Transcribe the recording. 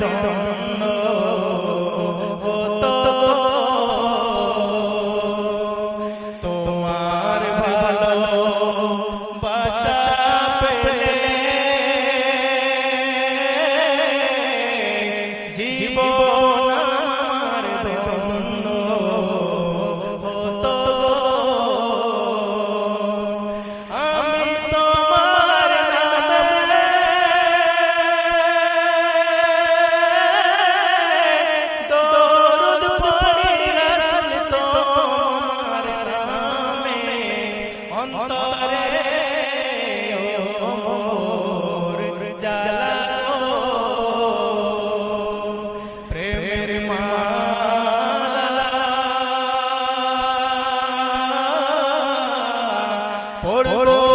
ধন্য তোমার ভালো বাসা পেলে জীবন por, por, por.